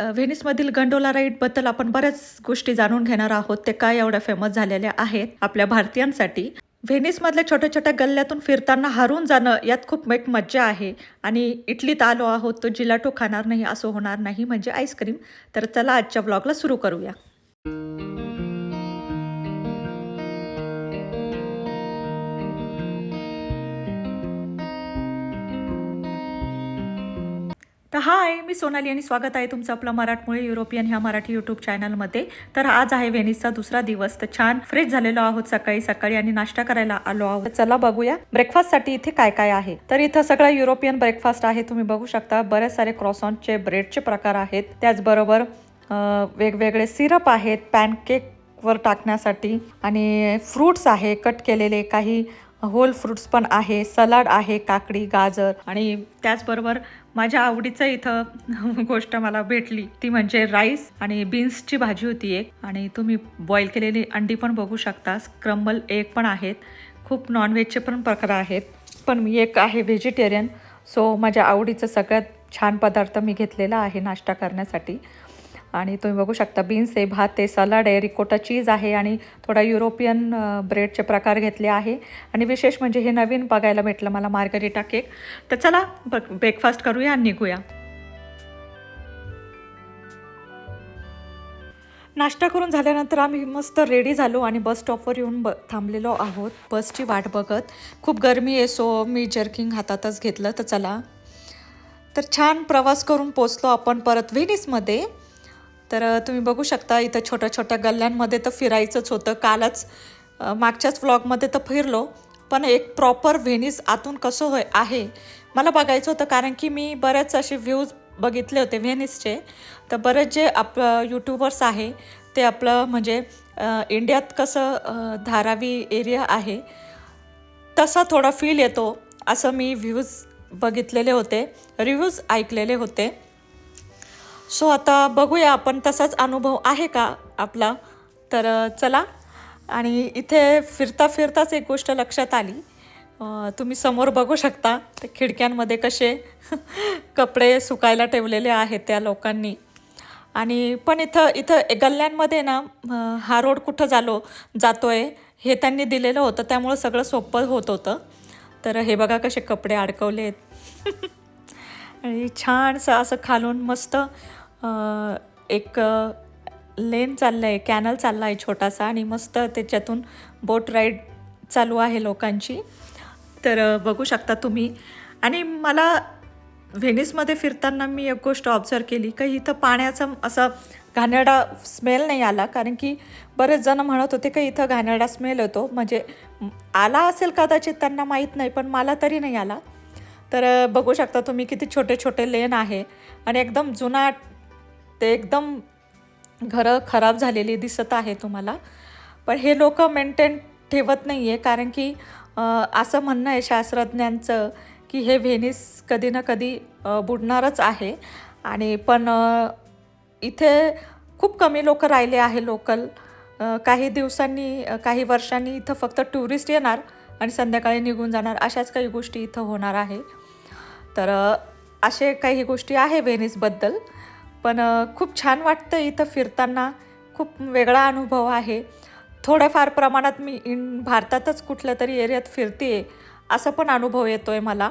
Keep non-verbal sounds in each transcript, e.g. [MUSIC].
व्हेनिसमधील gondola राईडबद्दल आपण बऱ्याच गोष्टी जाणून घेणार आहोत. ते काय एवढ्या फेमस झालेल्या आहेत आपल्या भारतीयांसाठी. व्हेनिसमधल्या छोट्या छोट्या गल्ल्यातून फिरताना हरून जाणं यात खूप एक मज्जा आहे. आणि इटलीत आलो आहोत तो जिलाटो खाणार नाही असं होणार नाही म्हणजे आईस्क्रीम तर चला आजच्या ब्लॉगला सुरू करूया. तर हाय मी सोनाली आणि स्वागत आहे तुमचं आपलं मराठमुळे युरोपियन ह्या मराठी यूट्यूब चॅनलमध्ये तर आज आहे व्हेनिसचा दुसरा दिवस तर छान फ्रेश झालेलो आहोत सकाळी सकाळी आणि नाश्ता करायला आलो आहोत. चला बघूया ब्रेकफास्टसाठी इथे काय काय आहे? तर इथं सगळं युरोपियन ब्रेकफास्ट आहे तुम्ही बघू शकता. बरेच सारे क्रॉसॉनचे ब्रेडचे प्रकार आहेत. त्याचबरोबर वेगवेगळे सिरप आहेत पॅनकेक वर टाकण्यासाठी. आणि फ्रुट्स आहे कट केलेले काही होल फ्रुट्स पण आहे सलाड आहे काकडी गाजर. आणि त्याचबरोबर माझ्या आवडीचं इथं [LAUGHS] गोष्ट मला भेटली ती म्हणजे राईस आणि बीन्सची भाजी होती एक. आणि तुम्ही बॉईल केलेली अंडी पण बघू शकता स्क्रम्बल एग पण आहेत. खूप नॉनव्हेजचे पण प्रकार आहेत. पण मी एक आहे व्हेजिटेरियन सो माझ्या आवडीचं सगळ्यात छान पदार्थ मी घेतलेला आहे नाश्ता करण्यासाठी. आणि तुम्ही बघू शकता बीन्स आहे भात आहे सलाड आहे रिकोटा चीज आहे आणि थोडा युरोपियन ब्रेडचे प्रकार घेतले आहे. आणि विशेष म्हणजे हे नवीन बघायला भेटलं मला मार्गरिटा केक. तर चला ब्रेकफास्ट करूया आणि निघूया. नाश्ता करून झाल्यानंतर आम्ही मस्त रेडी झालो आणि बस स्टॉपवर येऊन ब थांबलेलो आहोत. बसची वाट बघत. खूप गरमी आहे सो मी जर्किंग हातातच घेतलं. तर चला. तर छान प्रवास करून पोचलो आपण परत व्हेनिसमध्ये तर तुम्ही बघू शकता इथं छोट्या छोट्या गल्ल्यांमध्ये तर फिरायचंच होतं. कालच मागच्याच व्लॉगमध्ये तर फिरलो. पण एक प्रॉपर व्हेनिस आतून कसं होय आहे? मला बघायचं होतं कारण की मी बरेच असे व्ह्यूज बघितले होते व्हेनिसचे तर बरेच जे आप यूट्यूबर्स आहे ते आपलं म्हणजे इंडियात कसं धारावी एरिया आहे तसा थोडा फील येतो असं मी व्ह्यूज बघितलेले होते रिव्ह्यूज ऐकलेले होते. सो आता बघूया आपण तसाच अनुभव आहे का आपला? तर चला. आणि इथे फिरता फिरताच एक गोष्ट लक्षात आली. तुम्ही समोर बघू शकता ते खिडक्यांमध्ये कसे [LAUGHS] कपडे सुकायला ठेवलेले आहेत त्या लोकांनी. आणि पण इथं इथं गल्ल्यांमध्ये ना हा रोड कुठं झालो जातोय हे त्यांनी दिलेलं होतं. त्यामुळं सगळं सोपं होत होतं. तर हे बघा कसे कपडे अडकवले आहेत [LAUGHS] आणि छानसं असं खालून मस्त एक लेन चाललं आहे कॅनल चालला आहे छोटासा आणि मस्त त्याच्यातून बोट राईड चालू आहे लोकांची. तर बघू शकता तुम्ही. आणि मला व्हेनिसमध्ये फिरताना मी एक गोष्ट ऑब्झर्व केली का इथं पाण्याचा असा घाणेरडा स्मेल नाही आला. कारण की बरेच जण म्हणत होते की इथं घाणेरडा स्मेल येतो. म्हणजे आला असेल कदाचित त्यांना माहीत नाही पण मला तरी नाही आला. तर बघू शकता तुम्ही किती छोटे छोटे लेन आहे. आणि एकदम जुना ते एकदम घरं खराब झालेली दिसत आहे तुम्हाला. पण हे लोक मेंटेन ठेवत नाही आहे कारण की असं म्हणणं आहे शास्त्रज्ञांचं की हे व्हेनिस कधी ना कधी बुडणारच आहे. आणि पण इथे खूप कमी लोक राहिले आहे लोकल काही दिवसांनी काही वर्षांनी इथं फक्त टुरिस्ट येणार आणि संध्याकाळी निघून जाणार अशाच काही गोष्टी इथं होणार आहे. तर असे काही गोष्टी आहे व्हेनिसबद्दल पण खूप छान वाटतं इथं फिरताना. खूप वेगळा अनुभव आहे. थोड्याफार प्रमाणात मी इन भारतातच कुठल्या तरी एरियात फिरते आहे असं पण अनुभव येतो आहे मला.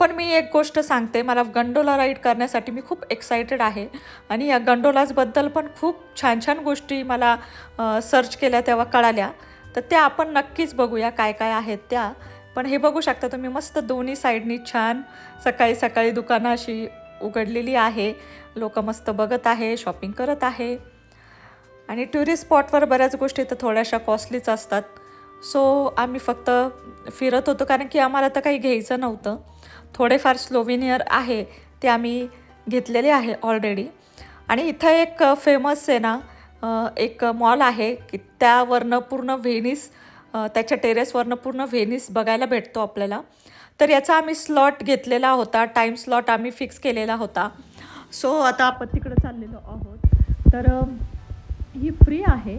पण मी एक गोष्ट सांगते मला गंडोला राईड करण्यासाठी मी खूप एक्सायटेड आहे. आणि या गंडोलाजबद्दल पण खूप छान छान गोष्टी मला सर्च केल्या तेव्हा कळाल्या. तर त्या आपण नक्कीच बघूया काय काय आहेत त्या. पण हे बघू शकता तुम्ही मस्त दोन्ही साईडनी छान सकाळी सकाळी दुकानं अशी उघडलेली आहे. लोक मस्त बघत आहे शॉपिंग करत आहे. आणि टुरिस्ट स्पॉटवर बऱ्याच गोष्टी तर थोड्याशा कॉस्टलीच असतात. सो आम्ही फक्त फिरत होतो कारण की आम्हाला तर काही घ्यायचं नव्हतं. थोडेफार स्लोविनियर आहे ते आम्ही घेतलेले आहे ऑलरेडी आणि इथं एक फेमस आहे ना एक मॉल आहे की त्यावरनं पूर्ण व्हेनिस त्याच्या टेरेसवरनं पूर्ण व्हेनिस बघायला भेटतो आपल्याला. तर याचा आम्ही स्लॉट घेतलेला होता टाईम स्लॉट आम्ही फिक्स केलेला होता. सो आता आपण तिकडं चाललेलो आहोत. तर ही फ्री आहे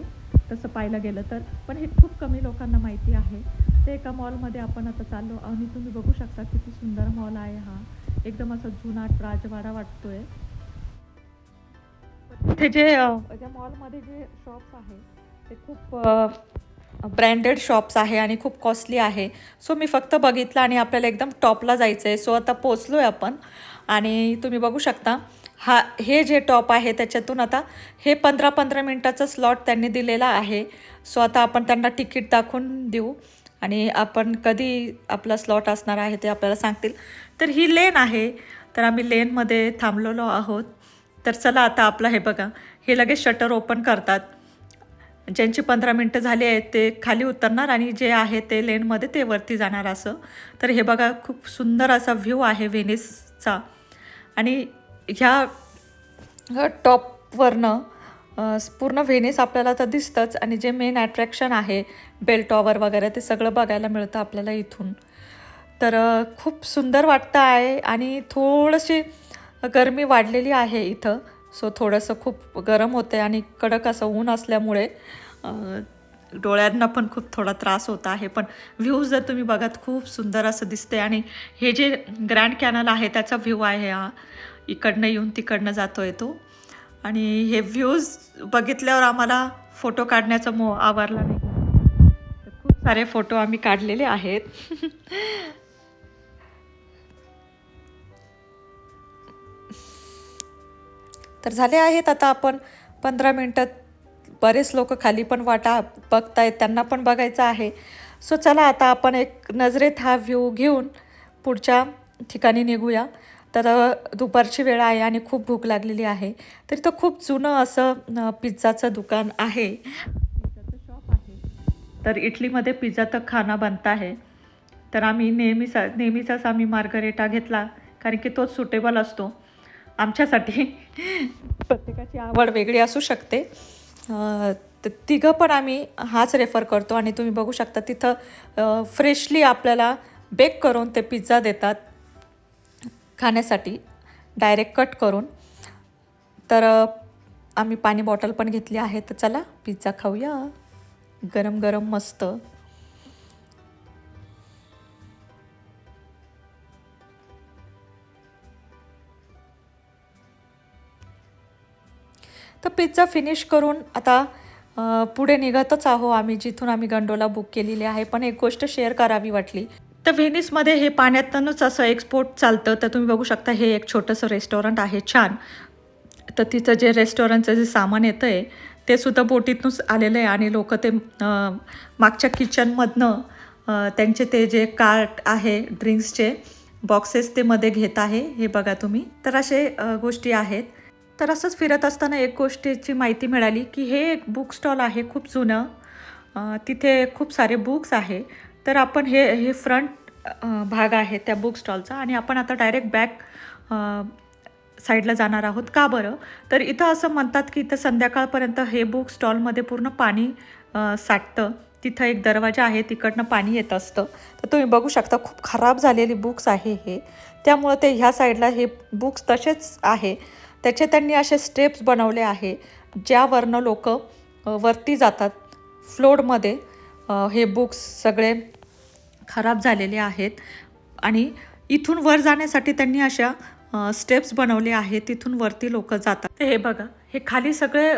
तसं पाहायला गेलं तर. पण हे खूप कमी लोकांना माहिती आहे. ते एका मॉलमध्ये आपण आता चाललो आणि तुम्ही बघू शकता किती सुंदर मॉल आहे हा. एकदम असा जुनाट राजवाडा वाटतोय. तिथे जे या मॉलमध्ये जे शॉप्स आहे ते खूप ब्रँडेड शॉप्स आहे आणि खूप कॉस्टली आहे. सो मी फक्त बघितलं आणि आपल्याला एकदम टॉपला जायचं आहे सो आता पोचलो आहे आपण. आणि तुम्ही बघू शकता हा हे जे टॉप आहे त्याच्यातून आता हे पंधरा पंधरा मिनटाचं स्लॉट त्यांनी दिलेला आहे. सो आता आपण त्यांना तिकीट दाखवून देऊ. आणि आपण कधी आपला स्लॉट असणार आहे ते आपल्याला सांगतील. तर ही लेन आहे. तर आम्ही लेनमध्ये थांबलेलो आहोत. तर चला आता आपलं हे बघा. हे लगेच शटर ओपन करतात. ज्यांची पंधरा मिनटं झाली आहेत ते खाली उतरणार आणि जे आहे ते लेनमध्ये ते वरती जाणार असं. तर हे बघा खूप सुंदर असा व्ह्यू आहे व्हेनिसचा. आणि ह्या टॉपवरनं पूर्ण व्हेनिस आपल्याला तर दिसतंच. आणि जे मेन अट्रॅक्शन आहे बेल टॉवर वगैरे ते सगळं बघायला मिळतं आपल्याला इथून. तर खूप सुंदर वाटतं आहे. आणि थोडीशी गरमी वाढलेली आहे इथं. सो थोडंसं खूप गरम होते आणि कडक असं ऊन असल्यामुळे डोळ्यांना पण खूप थोडा त्रास होत आहे. पण व्ह्यूज जर तुम्ही बघात खूप सुंदर असं दिसते. आणि हे जे ग्रँड कॅनल आहे त्याचा व्ह्यू आहे हा. इकडनं येऊन तिकडनं जातो आहे तो. आणि हे व्ह्यूज बघितल्यावर आम्हाला फोटो काढण्याचा मो आवरला नाही. खूप सारे फोटो आम्ही काढलेले आहेत. [LAUGHS] तर झाले आहेत आता आपण पंधरा मिनटात बरेच लोक खाली पण वाटा बघतायत त्यांना पण बघायचं आहे. सो चला आता आपण एक नजरेत हा व्ह्यू घेऊन पुढच्या ठिकाणी निघूया. तर दुपारची वेळ आहे आणि खूप भूक लागलेली आहे. तरी तो खूप जुनं असं पिझ्झाचं दुकान आहे. पिझ्झाचं शॉप आहे तर इटलीमध्ये पिझ्झा तर खाना बनता आहे. तर आम्ही नेहमीचा नेहमीचाच आम्ही मार्गरेटा घेतला. कारण की तोच सुटेबल असतो. आमच्यासाठी. प्रत्येकाची आवड वेगळी असू शकते. त- तिघं पण आम्ही हाच रेफर करतो आणि तुम्ही बघू शकता तिथं फ्रेशली आपल्याला बेक करून ते पिझ्झा देतात. खाण्यासाठी डायरेक्ट कट करून. तर आम्ही पाणी बॉटल पण घेतली आहे. तर चला पिझ्झा खाऊया. गरम गरम मस्त. तर पिझ्झा फिनिश करून आता पुढे निघतच आहो आम्ही जिथून आम्ही गंडोला बुक केलेली आहे. पण एक गोष्ट शेअर करावी वाटली. तर व्हेनिसमध्ये हे पाण्यातूनच असं एक्सपोर्ट चालतं. तर तुम्ही बघू शकता हे एक छोटंसं रेस्टॉरंट आहे. छान. तर तिथं जे रेस्टॉरंटचं जे सामान येतं आहे ते सुद्धा बोटीतूनच आलेलं आहे. आणि लोक ते मागच्या किचनमधनं त्यांचे ते जे कार्ट आहे ड्रिंक्सचे बॉक्सेस ते मध्ये घेत आहे. हे बघा तुम्ही. तर असे गोष्टी आहेत. तर असंच फिरत असताना एक गोष्टीची माहिती मिळाली की हे एक बुक स्टॉल आहे खूप जुनं. तिथे खूप सारे बुक्स आहे. तर आपण हे हे फ्रंट भाग आहे त्या बुक स्टॉलचा आणि आपण आता डायरेक्ट बॅक साईडला जाणार आहोत. का बरं? तर इथं असं म्हणतात की इथं संध्याकाळपर्यंत हे बुक स्टॉलमध्ये पूर्ण पाणी साठतं. तिथं एक दरवाजा आहे तिकडनं पाणी येत असतं. तर तुम्ही बघू शकता खूप खराब झालेली बुक्स आहे हे. त्यामुळं ते ह्या साईडला हे बुक्स तसेच आहे. त्याचे त्यांनी असे स्टेप्स बनवले आहे ज्यावरनं लोक वरती जातात. फ्लोडमध्ये हे बुक्स सगळे खराब झालेले आहेत. आणि इथून वर जाण्यासाठी त्यांनी अशा स्टेप्स बनवले आहेत तिथून वरती लोक जातात. हे बघा हे खाली सगळे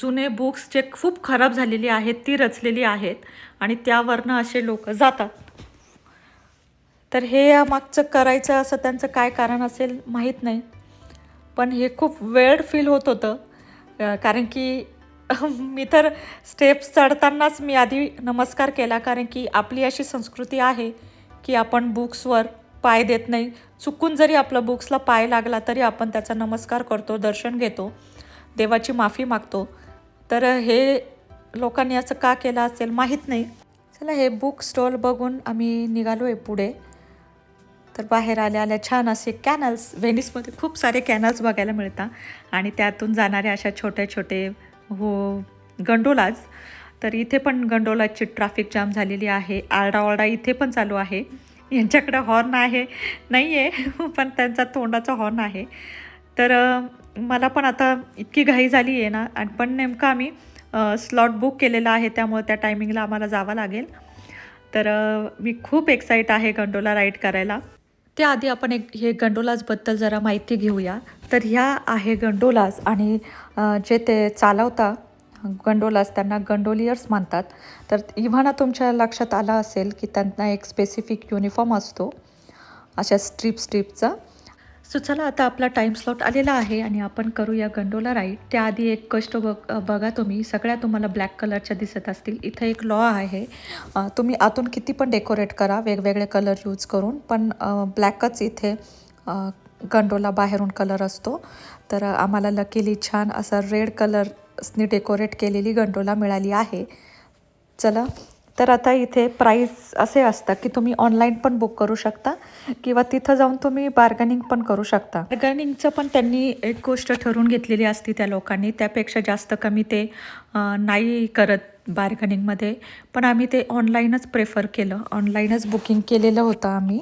जुने बुक्स जे खूप खराब झालेली आहेत ती रचलेली आहेत आणि त्यावरनं असे लोक जातात. तर हे मागचं करायचं असं त्यांचं काय कारण असेल माहीत नाही. पण हे खूप वेळ फील होत होतं. कारण की [LAUGHS] मी तर स्टेप्स चढतानाच मी आधी नमस्कार केला कारण की आपली अशी संस्कृती आहे की आपण बुक्सवर पाय देत नाही. चुकून जरी आपलं बुक्सला पाय लागला तरी आपण त्याचा नमस्कार करतो दर्शन घेतो देवाची माफी मागतो. तर हे लोकांनी असं का केलं असेल माहीत नाही. चला हे बुक स्टॉल बघून आम्ही निघालो आहे पुढे. तर बाहेर आल्या आल्या छान असे कॅनल्स व्हेनिसमध्ये खूप सारे कॅनल्स बघायला मिळतात आणि त्यातून जाणारे अशा छोटे छोटे हो गंडोलाज तर इथे पण गंडोलाची ट्रॅफिक जाम झालेली आहे. आरडाओरडा इथे पण चालू आहे. यांच्याकडे हॉर्न आहे. नाही आहे पण त्यांचा तोंडाचा हॉर्न आहे. तर मला पण आता इतकी घाई झाली आहे ना. आणि पण नेमकं आम्ही स्लॉट बुक केलेला आहे. त्यामुळे त्या टायमिंगला आम्हाला जावं लागेल. तर मी खूप एक्साईट आहे गंडोला राईड करायला. त्याआधी आपण एक हे गंडोलाजबद्दल जरा माहिती घेऊया. तर ह्या आहे गंडोलाज आणि जे ते चालवता गंडोलाज त्यांना गंडोलियर्स म्हणतात. तर इव्हाना तुमच्या लक्षात आलं असेल की त्यांना एक स्पेसिफिक युनिफॉर्म असतो अशा स्ट्रीप स्ट्रीपचा सो चला आता आपला टाईम स्लॉट आलेला आहे आणि आपण करूया गंडोला राईड त्याआधी एक कष्ट बघ बघा तुम्ही. सगळ्या तुम्हाला ब्लॅक कलरच्या दिसत असतील. इथं एक लॉ आहे. तुम्ही आतून किती पण डेकोरेट करा. वेगवेगळे कलर यूज करून. पण ब्लॅकच इथे गंडोला बाहेरून कलर असतो. तर आम्हाला लकीली छान असा रेड कलर्सनी डेकोरेट केलेली गंडोला मिळाली आहे. चला. तर आता इथे प्राईस असे असतं की तुम्ही ऑनलाईन पण बुक करू शकता किंवा तिथं जाऊन तुम्ही बार्गनिंग पण करू शकता. बार्गनिंगचं पण त्यांनी एक गोष्ट ठरवून घेतलेली असती त्या लोकांनी. त्यापेक्षा जास्त कमी ते नाही करत बार्गनिंगमध्ये पण आम्ही ते ऑनलाईनच प्रेफर केलं. ऑनलाईनच बुकिंग केलेलं होतं आम्ही.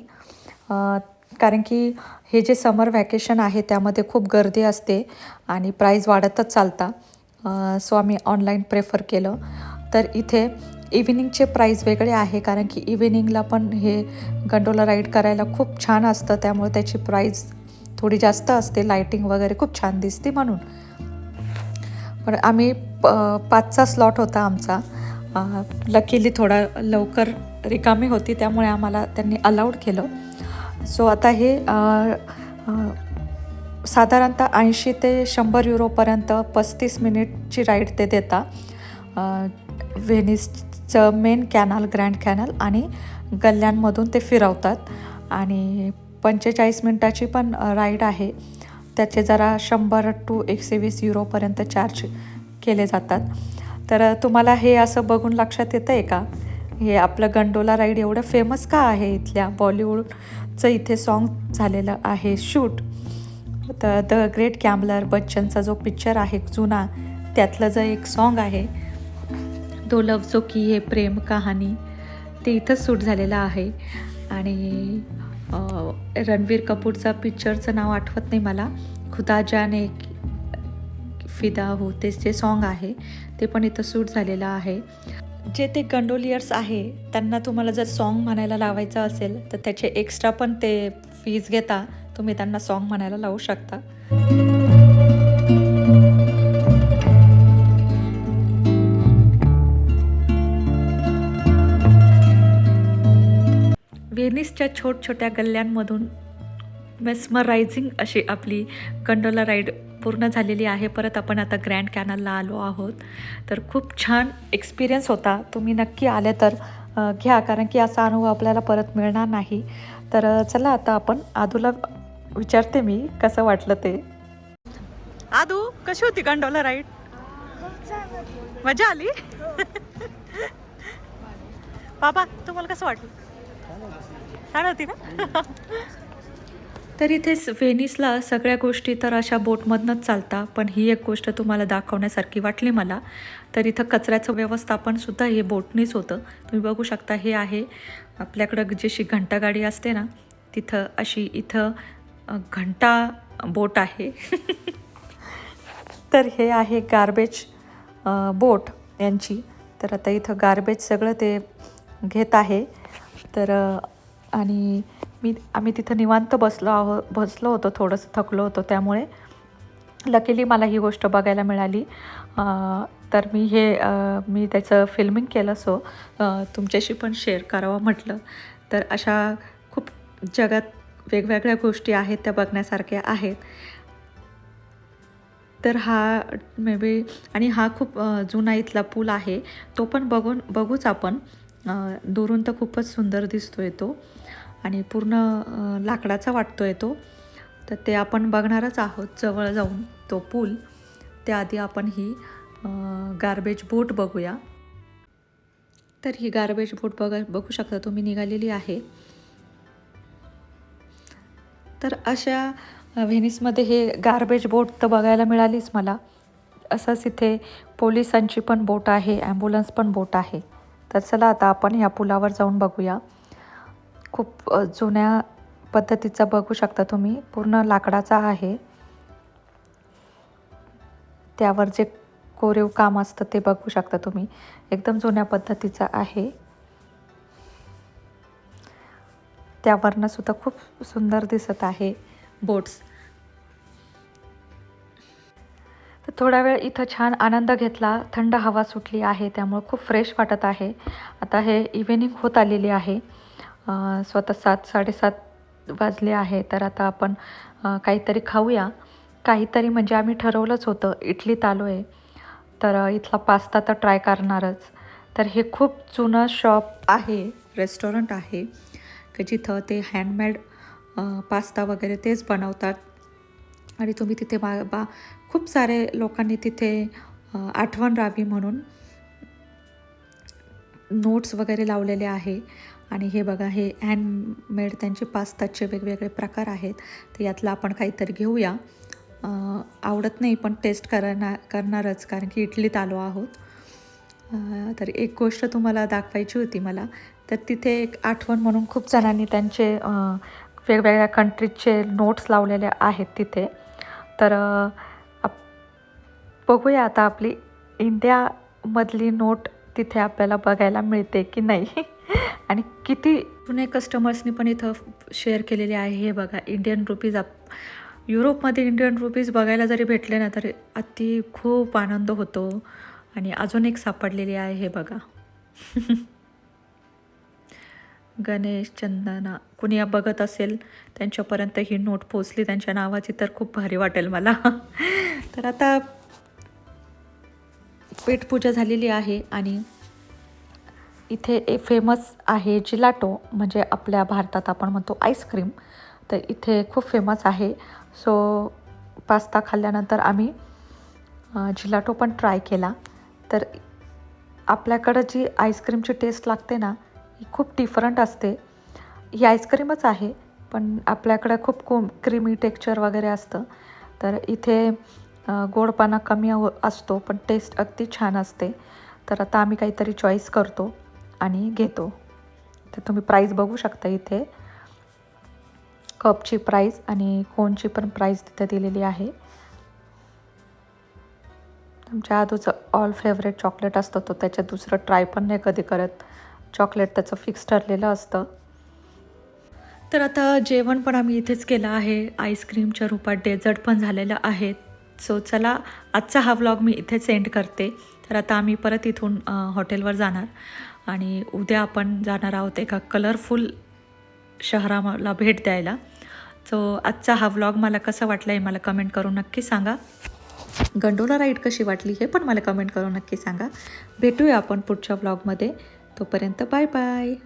कारण की हे जे समर व्हॅकेशन आहे त्यामध्ये खूप गर्दी असते आणि प्राईज वाढतच चालता. सो आम्ही ऑनलाईन प्रेफर केलं. तर इथे इव्हिनिंगचे प्राईज वेगळे आहे कारण की इव्हिनिंगला पण हे गंडोला राईड करायला खूप छान असतं. त्यामुळे त्याची प्राईज थोडी जास्त असते. लाईटिंग वगैरे खूप छान दिसते म्हणून. पण आम्ही प पाचचा स्लॉट होता आमचा. लकीली थोडा लवकर रिकामी होती. त्यामुळे आम्हाला त्यांनी अलाउड केलं. सो आता हे साधारणतः ऐंशी ते शंभर युरोपर्यंत पस्तीस मिनिटची राईड ते देता. व्हेनिस च मेन कॅनल ग्रँड कॅनल आणि गल्ल्यांमधून ते फिरवतात. आणि पंचेचाळीस मिनटाची पण राईड आहे. त्याचे जरा शंभर टू एकशे वीस युरोपर्यंत चार्ज केले जातात. तर तुम्हाला हे असं बघून लक्षात येतं आहे का? हे आपलं गंडोला राईड एवढं फेमस का आहे इथल्या बॉलिवूडचं इथे सॉन्ग झालेलं आहे. शूट तर द ग्रेट कॅम्बलर बच्चनचा जो पिक्चर आहे जुना त्यातलं जे एक सॉन्ग आहे दो लफ्जो की हे प्रेम कहाणी ते इथंच सूट झालेलं आहे. आणि रणवीर कपूरचा पिक्चरचं नाव आठवत नाही मला. खुदा जाने फिदा हो ते जे सॉन्ग आहे ते पण इथं सूट झालेलं आहे. जे ते गंडोलियर्स आहे त्यांना तुम्हाला जर सॉन्ग म्हणायला लावायचं असेल तर त्याचे एक्स्ट्रा पण ते फीज घेता तुम्ही त्यांना सॉन्ग म्हणायला लावू शकता. व्हेनिसच्या छोट छोट्या गल्ल्यांमधून मेस्मरायझिंग अशी आपली कंडोला राईड पूर्ण झालेली आहे. परत आपण आता ग्रँड कॅनलला आलो आहोत. तर खूप छान एक्सपिरियन्स होता. तुम्ही नक्की आले तर घ्या. कारण की असा अनुभव आपल्याला परत मिळणार नाही. तर चला आता आपण आदूला विचारते मी कसं वाटलं ते. आदू कशी होती गंडोला राईड मजा आली? [LAUGHS] बाबा तुम्हाला कसं वाटलं? छान होती ना? तर इथेच व्हेनिसला सगळ्या गोष्टी तर अशा बोटमधनंच चालता पण ही एक गोष्ट तुम्हाला दाखवण्यासारखी वाटली मला. तर इथं कचऱ्याचं व्यवस्थापनसुद्धा हे बोटनीच होतं. तुम्ही बघू शकता हे आहे आपल्याकडं जशी घंटागाडी असते ना तिथं अशी इथं घंटा बोट आहे. [LAUGHS] तर हे आहे गार्बेज बोट यांची. तर आता इथं गार्बेज सगळं ते घेत आहे. तर आणि मी आम्ही तिथं निवांत बसलो आहो बसलो होतो थोडंसं थकलो होतो त्यामुळे. लकीली मला ही गोष्ट बघायला मिळाली. तर मी हे मी त्याचं फिल्मिंग केलं सो तुमच्याशी पण शेअर करावं म्हटलं. तर अशा खूप जगात वेगवेगळ्या गोष्टी आहेत त्या बघण्यासारख्या आहेत. तर हा मे बी आणि हा खूप जुना इथला पूल आहे तो पण बघून बघूच आपण. दुरून तर खूपच सुंदर दिसतो आहे तो आणि पूर्ण लाकडाचा वाटतो आहे तो. तर ते आपण बघणारच आहोत जवळ जाऊन तो पूल. त्याआधी आपण ही गार्बेज बोट बघूया. तर ही गार्बेज बोट बघा बघू शकता तुम्ही निघालेली आहे. तर अशा व्हेनिसमध्ये हे गार्बेज बोट तर बघायला मिळालीच मला. असंच इथे पोलिसांची पण बोट आहे ॲम्ब्युलन्स पण बोट आहे. तर चला आता आपण या पुलावर जाऊन बघूया. खूप जुन्या पद्धतीचा बघू शकता तुम्ही. पूर्ण लाकडाचा आहे. त्यावर जे कोरीव काम असतं ते बघू शकता तुम्ही. एकदम जुन्या पद्धतीचं आहे. त्यावरनं सुद्धा खूप सुंदर दिसत आहे बोट्स. तर थोडा वेळ इथं छान आनंद घेतला. थंड हवा सुटली आहे त्यामुळं खूप फ्रेश वाटत आहे. आता हे इव्हिनिंग होत आलेली आहे. स्वतः सात साडेसात वाजले आहे तर आता आपण काहीतरी खाऊया. काहीतरी म्हणजे आम्ही ठरवलंच होतं इडलीत आलो आहे. तर इथला पास्ता तर ट्राय करणारच. तर हे खूप जुनं शॉप आहे रेस्टॉरंट आहे. की जिथं ते हँडमेड पास्ता वगैरे तेच बनवतात. आणि तुम्ही तिथे बा बा खूप सारे लोकांनी तिथे आठवण राहावी म्हणून नोट्स वगैरे लावलेले आहे. आणि हे बघा हे हँडमेड त्यांचे पास्ताचे वेगवेगळे प्रकार आहेत. तर यातलं आपण काहीतरी घेऊया. आवडत नाही पण टेस्ट करणार करणारच कारण की इटलीत आलो आहोत. तर एक गोष्ट तुम्हाला दाखवायची होती मला. तर तिथे एक आठवण म्हणून खूप जणांनी त्यांचे वेगवेगळ्या कंट्रीजचे नोट्स लावलेले आहेत तिथे. तर आप- बघूया आता आपली इंडियामधली नोट तिथे आपल्याला बघायला मिळते की नाही. [LAUGHS] आणि किती जुने कस्टमर्सनी पण इथं शेअर केलेले आहे. हे बघा इंडियन रुपीज आप युरोपमध्ये इंडियन रुपीज बघायला जरी भेटले ना तरी अति खूप आनंद होतो. आणि अजून एक सापडलेली आहे हे बघा. [LAUGHS] गणेश चंदना कुणी बघत असेल त्यांच्यापर्यंत ही नोट पोचली त्यांच्या नावाची तर खूप भारी वाटेल मला. [LAUGHS] तर आता पेटपूजा झालेली आहे आणि इथे ए फेमस आहे जिलाटो म्हणजे आपल्या भारतात आपण म्हणतो आईस्क्रीम तर इथे खूप फेमस आहे. सो पास्ता खाल्ल्यानंतर आम्ही जिलाटो पण ट्राय केला. तर आपल्याकडं जी आईस्क्रीमची टेस्ट लागते ना ही खूप डिफरंट असते. ही आईस्क्रीमच आहे पण आपल्याकडं खूप कोम क्रीमी टेक्स्चर वगैरे असतं. तर इथे गोडपाना गोडपणा कमी हो असतो पण टेस्ट अगदी छान असते. तर आता आम्ही काहीतरी चॉईस करतो आणि घेतो. तर तुम्ही प्राईस बघू शकता इथे. कपची प्राईस आणि कोनची पण प्राईस तिथे दिलेली आहे. तुमच्या आधूचं ऑल फेवरेट चॉकलेट असतं तो त्याच्यात दुसरं ट्राय पण नाही कधी करत. चॉकलेट त्याचं फिक्स ठरलेलं असतं. तर आता जेवण पण आम्ही इथेच केलं आहे. आईस्क्रीमच्या रूपात डेझर्ट पण झालेलं आहे. सो चला आजचा हा व्लॉग मी इथेच एंड करते. तर आता आम्ही परत इथून हॉटेलवर जाणार. आणि उद्या आपण जाणार आहोत एका कलरफुल शहराला भेट द्यायला. सो आजचा हा व्लॉग मला कसा वाटला आहे मला कमेंट करून नक्की सांगा. गंडोला राईड कशी वाटली हे पण मला कमेंट करून नक्की सांगा. भेटूया आपण पुढच्या व्लॉगमध्ये तोपर्यंत बाय बाय.